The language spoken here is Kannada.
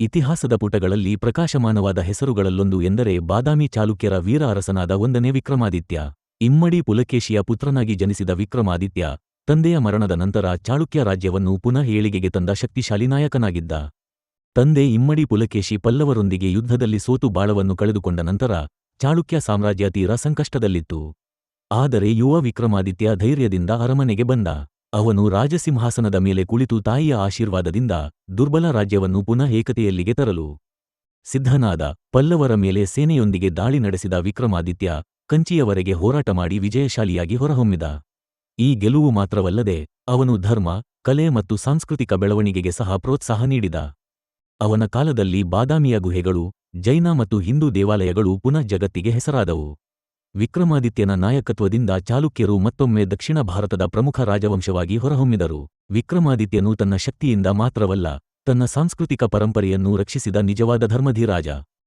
ಇತಿಹಾಸದ ಪುಟಗಳಲ್ಲಿ ಪ್ರಕಾಶಮಾನವಾದ ಹೆಸರುಗಳಲ್ಲೊಂದು ಎಂದರೆ ಬಾದಾಮಿ ಚಾಲುಕ್ಯರ ವೀರ ಅರಸನಾದ ಒಂದನೇ ವಿಕ್ರಮಾದಿತ್ಯ. ಇಮ್ಮಡಿ ಪುಲಕೇಶಿಯ ಪುತ್ರನಾಗಿ ಜನಿಸಿದ ವಿಕ್ರಮಾದಿತ್ಯ ತಂದೆಯ ಮರಣದ ನಂತರ ಚಾಳುಕ್ಯ ರಾಜ್ಯವನ್ನು ಪುನಃ ಏಳಿಗೆಗೆ ತಂದ ಶಕ್ತಿಶಾಲಿ ನಾಯಕನಾಗಿದ್ದ. ತಂದೆ ಇಮ್ಮಡಿ ಪುಲಕೇಶಿ ಪಲ್ಲವರೊಂದಿಗೆ ಯುದ್ಧದಲ್ಲಿ ಸೋತು ಬಾಳವನ್ನು ಕಳೆದುಕೊಂಡ ನಂತರ ಚಾಳುಕ್ಯ ಸಾಮ್ರಾಜ್ಯ ತೀರ ಸಂಕಷ್ಟದಲ್ಲಿತ್ತು. ಆದರೆ ಯುವ ವಿಕ್ರಮಾದಿತ್ಯ ಧೈರ್ಯದಿಂದ ಅರಮನೆಗೆ ಬಂದ. ಅವನು ರಾಜಸಿಂಹಾಸನದ ಮೇಲೆ ಕುಳಿತು ತಾಯಿಯ ಆಶೀರ್ವಾದದಿಂದ ದುರ್ಬಲ ರಾಜ್ಯವನ್ನು ಪುನಃ ಏಕತೆಯಲ್ಲಿಗೆ ತರಲು. ಸಿದ್ಧನಾದ ಪಲ್ಲವರ ಮೇಲೆ ಸೇನೆಯೊಂದಿಗೆ ದಾಳಿ ನಡೆಸಿದ ವಿಕ್ರಮಾದಿತ್ಯ ಕಂಚಿಯವರೆಗೆ ಹೋರಾಟ ಮಾಡಿ ವಿಜಯಶಾಲಿಯಾಗಿ ಹೊರಹೊಮ್ಮಿದ. ಈ ಗೆಲುವು ಮಾತ್ರವಲ್ಲದೆ ಅವನು ಧರ್ಮ, ಕಲೆ ಮತ್ತು ಸಾಂಸ್ಕೃತಿಕ ಬೆಳವಣಿಗೆಗೆ ಸಹ ಪ್ರೋತ್ಸಾಹ ನೀಡಿದ. ಅವನ ಕಾಲದಲ್ಲಿ ಬಾದಾಮಿಯ ಗುಹೆಗಳು, ಜೈನ ಮತ್ತು ಹಿಂದೂ ದೇವಾಲಯಗಳು ಪುನಃ ಜಗತ್ತಿಗೆ ಹೆಸರಾದವು. ವಿಕ್ರಮಾದಿತ್ಯನ ನಾಯಕತ್ವದಿಂದ ಚಾಲುಕ್ಯರು ಮತ್ತೊಮ್ಮೆ ದಕ್ಷಿಣ ಭಾರತದ ಪ್ರಮುಖ ರಾಜವಂಶವಾಗಿ ಹೊರಹೊಮ್ಮಿದರು. ವಿಕ್ರಮಾದಿತ್ಯನು ತನ್ನ ಶಕ್ತಿಯಿಂದ ಮಾತ್ರವಲ್ಲ, ತನ್ನ ಸಾಂಸ್ಕೃತಿಕ ಪರಂಪರೆಯನ್ನು ರಕ್ಷಿಸಿದ ನಿಜವಾದ ಧರ್ಮಧೀರಾಜ.